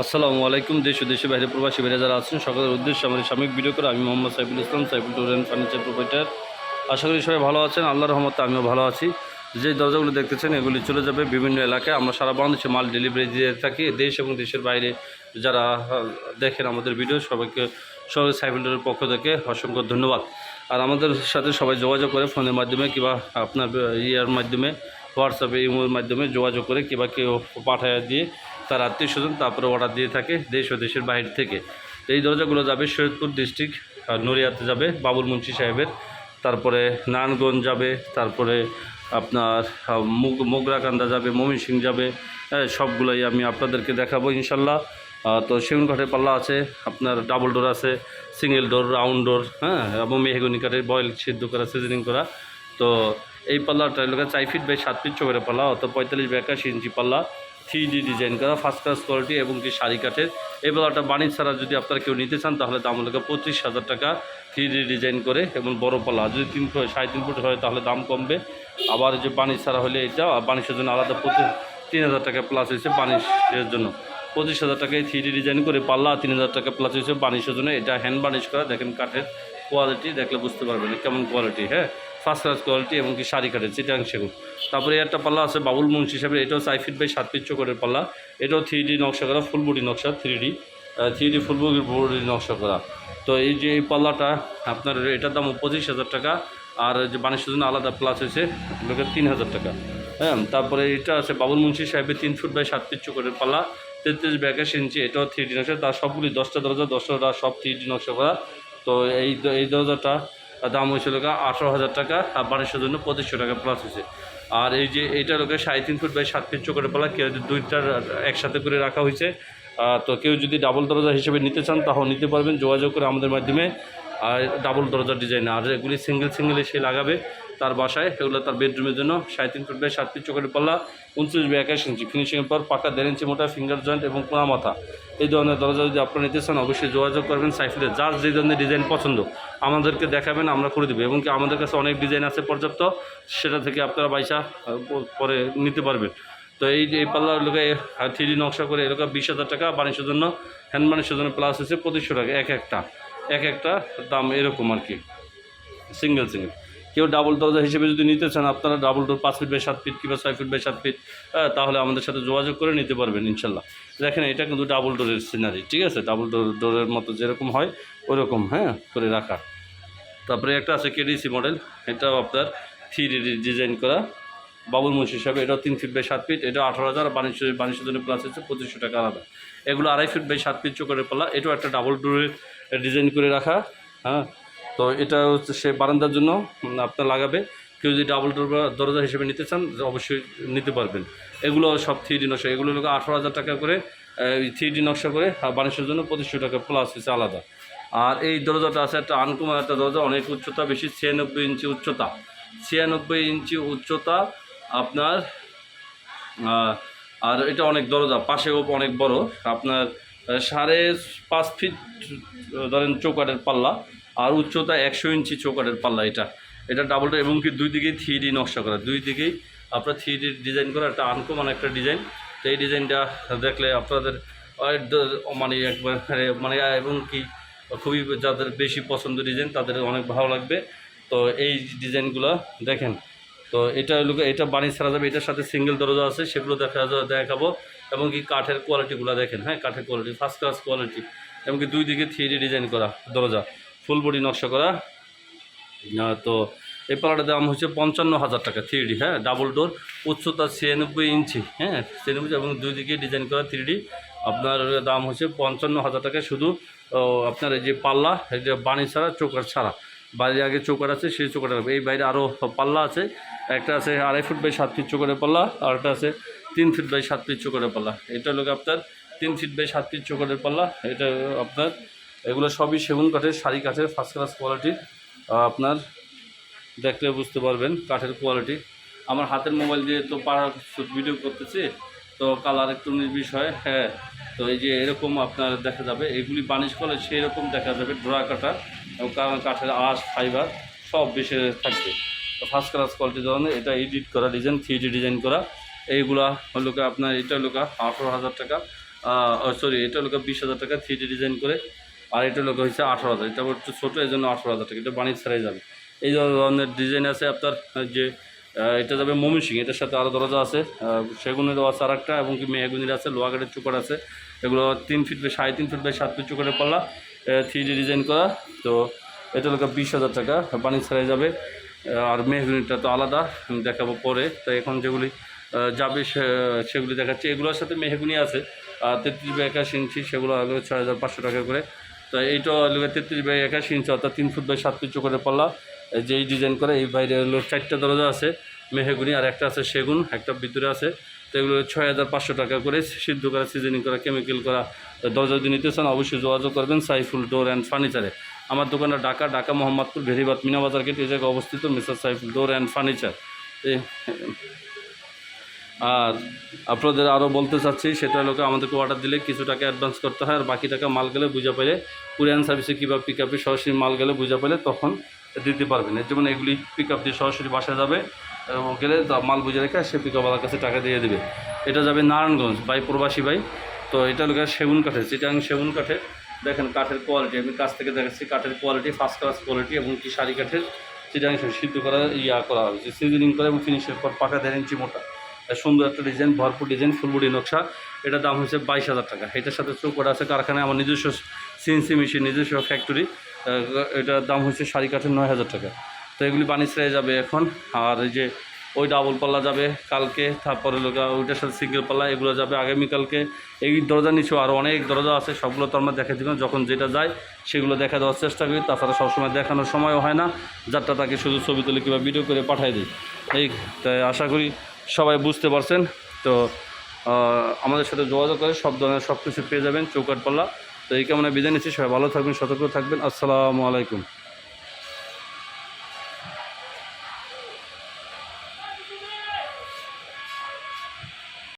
আসসালামু আলাইকুম, দেশ ও দেশের বাইরে প্রবাসী বাইরে যারা আছেন, সকলের উদ্দেশ্যে আমার সাময়িক ভিডিও করে আমি Mohammad Saiful Islam, Saiful door and furniture proprietor. আশা করি সবাই ভালো আছেন আল্লাহ রহমতে আমিও ভালো আছি। যে দরজাগুলো দেখতেছেন, এগুলি চলে যাবে বিভিন্ন এলাকায়। আমরা সারা বাংলাদেশে মাল ডেলিভারি দিয়ে থাকি, দেশ এবং দেশের বাইরে যারা দেখেন আমাদের ভিডিও, সবাইকে, সবাই সাইফুল টুরের পক্ষ থেকে অসংখ্য ধন্যবাদ। আর আমাদের সাথে সবাই যোগাযোগ করে ফোনের মাধ্যমে কিংবা আপনার ইয়ার মাধ্যমে, হোয়াটসঅ্যাপে, ইমোর মাধ্যমে যোগাযোগ করে কিংবা কেউ পাঠায় দিয়ে তার আত্মীয় স্বজন তারপরে অর্ডার দিয়ে থাকে দেশ ও দেশের বাইরে থেকে। এই দরজাগুলো যাবে শরীয়তপুর ডিস্ট্রিক্ট নড়িয়াতে যাবে বাবুল মুন্সি সাহেবের। তারপরে নারায়ণগঞ্জ যাবে, তারপরে আপনার মুগ- মোগরাকান্দা যাবে ময়মনসিং যাবে হ্যাঁ সবগুলোই আমি আপনাদেরকে দেখাবো ইনশাল্লাহ। তো সেগুন কাঠের পাল্লা আছে, আপনার ডাবল ডোর আছে সিঙ্গেল ডোর রাউন্ড ডোর হ্যাঁ এবং মেহগনি কাঠের বয়েল সিদ্ধ করা সিজনিং করা। তো এই পাল্লাটা লোকের চার ফিট বাই সাত ফিট চোখের পাল্লা, অর্থাৎ পঁয়তাল্লিশ বাই একাশি ইঞ্চি পাল্লা। থ্রি ডি ডিজাইন করা ফার্স্ট ক্লাস কোয়ালিটি এবং কি শাড়ি কাঠের। এই পাল্লাটা বাণিজ্য ছাড়া যদি আপনারা কেউ নিতে চান, তাহলে দাম হলো পঁচিশ হাজার টাকা থ্রি ডি ডিজাইন করে এবং বড় পাল্লা যদি তিন ফুট, সাড়ে তিন ফুট হয়, তাহলে দাম কমবে। আবার যে বাণিজ্য ছাড়া হলে এটা বাণিজ্যের জন্য আলাদা প্রতি তিন হাজার টাকা প্লাস হয়েছে বাণিজ্যের জন্য। পঁচিশ হাজার টাকায় থ্রি ডি ডিজাইন করে পাল্লা তিন হাজার টাকা প্লাস হয়েছে বানিশের জন্য। এটা হ্যান্ড বানিশ করা, দেখেন কাঠের কোয়ালিটি দেখলে বুঝতে পারবেন কেমন কোয়ালিটি হ্যাঁ? ফার্স্ট ক্লাস কোয়ালিটি এবং কি শাড়ি কাঠের চিটাং সেগুন। তারপরে একটা পাল্লা আছে বাবুল মুন্সি হিসাবে এটাও চার ফিট বাই সাত ফিট চোখের পাল্লা। এটাও থ্রি ডি নকশা করা ফুল বডি নকশা three D three D full body নকশা করা। তো এই যে এই পাল্লাটা, আপনার এটার দাম পঁচিশ হাজার টাকা, আর যে বানিশের জন্য আলাদা প্লাস হয়েছে লোকের তিন হাজার টাকা। হ্যাঁ তারপরে এটা আছে বাবুল মুন্সি সাহেবের তিন ফুট বাই সাত ফিট চোখের পাল্লা, তেত্রিশ একাশি ইঞ্চি এটাও থ্রি ডি নকশা, তার সবগুলি দশটা দরজা, দশটা সব থ্রি ডি নকশা করা। তো এই এই দরজাটা দাম হয়েছিল আঠারো হাজার টাকা, আর বানিশের জন্য পঁচিশশো টাকা প্লাস হয়েছে। আর এই যে এইটা লোকের সাড়ে তিন ফুট বাই সাত ফিট চোখের পালা, কেউ দুইটার একসাথে করে রাখা হয়েছে তো কেউ যদি ডাবল দরজা হিসেবে নিতে চান, তাহলে নিতে পারবেন। যোগাযোগ করে আমাদের মাধ্যমে আর ডাবল দরজার ডিজাইন আর এগুলি সিঙ্গেল সিঙ্গেল সে লাগাবে তার বাসায়। এগুলো তার বেডরুমের জন্য। সাড়ে তিন ফুট বাই সাত ফিট চোখের পাল্লা উনত্রিশ বাই একাশ ইঞ্চি। ফিনিশিংয়ের পর পাকা দেড় ইঞ্চি মোটা ফিঙ্গার জয়েন্ট এবং পোড়া মাথা। এই ধরনের দরজা যদি আপনারা নিতে চান, অবশ্যই যোগাযোগ করবেন সাইফুলে যার যে ধরনের ডিজাইন পছন্দ, আমাদেরকে দেখাবেন, আমরা করে দেবো। এবং কি আমাদের কাছে অনেক ডিজাইন আছে পর্যাপ্ত, সেটা থেকে আপনারা পয়সা পরে নিতে পারবেন। তো এই যে এই পাল্লা লোকে থ্রি নকশা করে এলাকা বিশ হাজার টাকা বানিশের জন্য হ্যান্ড বানিশের জন্য প্লাস হচ্ছে পঁচিশশো টাকা, এক একটা। এক একটা দাম এরকম আর কি। সিঙ্গেল সিঙ্গেল কেউ ডাবল দরজা হিসেবে যদি নিতে চান আপনারা ডাবল ডোর পাঁচ ফিট বাই সাত ফিট কিংবা ছয় ফিট বাই সাত ফিট হ্যাঁ, তাহলে আমাদের সাথে যোগাযোগ করে নিতে পারবেন ইনশাল্লাহ। দেখেন এটা কিন্তু ডাবল ডোরের সিনারি ঠিক আছে? ডাবল ডোর ডোরের মতো যেরকম হয় ওরকম হ্যাঁ করে রাখা। তারপরে একটা আছে কেডিসি মডেল এটাও আপনার থ্রি ডিজাইন করা। বাবুল মুন্সি হিসাবে এটাও তিন ফিট বাই সাত ফিট এটা আঠারো হাজার বাণিজ্য বাণিজ্য প্লাস হচ্ছে পঁচিশশো টাকা আলাদা। এগুলো আড়াই ফিট বাই সাত ফিট চোখের পাল্লা এটাও একটা ডাবল ডোরের ডিজাইন করে রাখা হ্যাঁ? তো এটা হচ্ছে সে বারান্দার জন্য আপনার লাগাবে। কেউ যদি ডাবল ডোর দরজা হিসেবে নিতে চান, অবশ্যই নিতে পারবেন। এগুলো সব থ্রি ডি নকশা। এগুলো লোক আঠারো হাজার টাকা করে থ্রি ডি নকশা করে, আর বাণিজ্যের জন্য পঁচিশশো টাকা প্লাস হচ্ছে আলাদা। আর এই দরজাটা আছে একটা আনকুমার একটা দরজা, অনেক উচ্চতা, বেশি ছিয়ানব্বই ইঞ্চি উচ্চতা। ছিয়ানব্বই ইঞ্চি উচ্চতা আপনার আর এটা অনেক দরজা, পাশেও অনেক বড়। আপনার সাড়ে পাঁচ ফিট ধরেন চৌকাটের পাল্লা, আর উচ্চতা একশো ইঞ্চি চৌকাটের পাল্লা এটা। এটা ডাবলটা এবং কি দুই দিকেই থ্রি ডি নকশা করা। দুই দিকেই আপনার থ্রি ডি ডিজাইন করা, একটা আনকমন একটা ডিজাইন তো এই ডিজাইনটা দেখলে আপনাদের মানে একবার মানে এবং কি, খুবই যাদের বেশি পছন্দ ডিজাইন তাদের অনেক ভালো লাগবে। তো এই ডিজাইনগুলো দেখেন। তো এটা এটা বাণী ছাড়া যাবে। এটার সাথে সিঙ্গেল দরজা আছে, সেগুলো দেখা, দেখাবো। এবং কি কাঠের কোয়ালিটিগুলো দেখেন হ্যাঁ কাঠের কোয়ালিটি ফার্স্ট ক্লাস কোয়ালিটি এবং কি দুই দিকে থ্রি ডিজাইন করা দরজা ফুল বডি নকশা করা। তো এই পালাটার দাম হচ্ছে পঞ্চান্ন হাজার টাকা থ্রি ডি হ্যাঁ ডাবল ডোর উচ্চতা ছিয়ানব্বই ইঞ্চি হ্যাঁ ছিয়ানব্বই এবং দুই দিকে ডিজাইন করা থ্রি ডি আপনার দাম হচ্ছে পঞ্চান্ন হাজার টাকা, শুধু আপনার এই যে পাল্লা, এই যে বাণী ছাড়া চোকার ছাড়া। বাইরে আগে চোকার আছে, সেই চোকাটা এই বাইরে আরও পাল্লা আছে, একটা আছে আড়াই ফুট বাই সাত ফিট চোকারের পাল্লা, আর একটা আছে তিন ফিট বাই সাত ফিট চোকারের পাল্লা। এটা হলো আপনার তিন ফিট বাই সাত ফিট চোকারের পাল্লা। এটা আপনার, এগুলো সবই সেগুন কাঠের, শাড়ি কাঠের ফার্স্ট ক্লাস কোয়ালিটির আপনার দেখলে বুঝতে পারবেন কাঠের কোয়ালিটি আমার হাতের মোবাইল দিয়ে তো পাড়া ভিডিও করতেছি, তো কালার একটু নির্বিষ হয় হ্যাঁ। তো এই যে এরকম আপনার দেখা যাবে, এগুলি বানিশ করলে সেই রকম দেখা যাবে ড্রা কাটা কারণ কাঠের আঁশ ফাইবার সব বেশি থাকবে। ফার্স্ট ক্লাস কোয়ালিটি ধরনের এটা এডিট করা ডিজাইন থ্রি ডিজাইন করা। এইগুলা হলো আপনার এটা হলো আঠারো হাজার টাকা। সরি এটা হলো বিশ হাজার টাকা থ্রি ডিজাইন করে আর এটা লোক হচ্ছে আঠারো হাজার। এটা একটু ছোটো এই জন্য আঠারো হাজার টাকা। এটা বাণিজ্য ছাড়াই যাবে। এই ধরনের ডিজাইন আছে আপনার যে এটা যাবে মমিসিং এটার সাথে আরও দরজা আছে আহ, সেগুনেরও আছে আর একটা এবং কি মেহগুনির আছে লোহাগাড়ের চুকার আছে। এগুলো তিন ফিট বাই সাড়ে তিন ফিট বাই সাত ফিট চুকারের পাল্লা থ্রি ডি ডিজাইন করা। তো এটা লোক বিশ হাজার টাকা বাণিজ্য ছাড়াই যাবে। আর মেহগুনিটা তো আলাদা দেখাবো পরে। তো এখন যেগুলি যাবে সেগুলি দেখাচ্ছি। এগুলোর সাথে মেহগুনি আছে। তেত্রিশ বাই একাশি ইঞ্চি, সেগুলো হলো ছয় হাজার পাঁচশো টাকা করে। তো এইটা হলো তেত্রিশ বাই একাশি ইঞ্চি, অর্থাৎ তিন ফুট বাই সাত ফিট চোখের পাল্লা যেই ডিজাইন করে, এই বাইরে হলো চারটা দরজা আছে, মেহগুনি, আর একটা আছে সেগুন, একটা ভিতরে আছে। তো এগুলো ছয় হাজার পাঁচশো টাকা করে সিদ্ধ করা, সিজনিং করা কেমিক্যাল করা দরজা যদি নিতে চান, অবশ্যই যোগাযোগ করবেন সাইফুল ডোর অ্যান্ড ফার্নিচারে। আমার দোকানটা ঢাকা ঢাকা মোহাম্মদপুর, ভেরিবাদ, মিনাবাজার গেট, এই জায়গায় অবস্থিত mister Saiful door and furniture. আর আপনাদের আরও বলতে চাচ্ছি, সেটা লোকে আমাদেরকে অর্ডার দিলে কিছু টাকা অ্যাডভান্স করতে হয়, আর বাকি টাকা মাল গেলে বুঝা পেলে কুরিয়ান সার্ভিসে কিংবা পিক আপে সরাসরি মাল গেলে বুঝা পেলে তখন দিতে পারবেন। এর যেমন এগুলি পিক আপ দিয়ে সরাসরি বাসা যাবে, এবং গেলে মাল বুঝে রেখে সে পিক আপওয়ালার কাছে টাকা দিয়ে দেবে। এটা যাবে নারায়ণগঞ্জ বাই প্রবাসী ভাই। তো এটা লোকের সেগুন কাঠের, চিটাং সেগুন কাঠের। দেখেন কাঠের কোয়ালিটি আমি কাছ থেকে দেখাচ্ছি কাঠের কোয়ালিটি ফার্স্ট ক্লাস কোয়ালিটি এবং কি শাড়ি কাঠের। চিটাং সিদ্ধ করা, ইয়া করা হয়েছে, সিজনিং করে এবং ফিনিশের পর পাকা দেড় ইঞ্চি মোটা। সুন্দর একটা ডিজাইন ভরপুর ডিজাইন ফুলবুড়ি নকশা। এটার দাম হচ্ছে বাইশ হাজার টাকা। এটার সাথে চৌকট আছে কারখানায় আমার নিজস্ব সিএনসি মেশিন নিজস্ব ফ্যাক্টরি এটার দাম হচ্ছে শাড়ি কাঠের নয় হাজার টাকা। তো এগুলি বানিয়ে যাবে এখন। আর এই যে ওই ডাবল পাল্লা যাবে কালকে, তারপরে লোক ওইটার সাথে সিঙ্গেল পাল্লা, এগুলো যাবে আগামীকালকে। এই দরজা নিচেও আরও অনেক দরজা আছে, সবগুলো তো আমরা দেখে দিলাম যখন যেটা যায়, সেগুলো দেখা দেওয়ার চেষ্টা করি। তাছাড়া সবসময় দেখানোর সময়ও হয় না। যারটা তাকে শুধু ছবি তুলে কিংবা ভিডিও করে পাঠিয়ে দিই। এই, তাই আশা করি সবাই বুঝতে পারছেন। তো আমাদের সাথে যোগাযোগ করে সব ধরনের সব কিছু পেয়ে যাবেন চৌকাটপাল্লা তো এই কেমন বিদায় নিচ্ছি। সবাই ভালো থাকবেন, সতর্ক থাকবেন। আসসালামু আলাইকুম।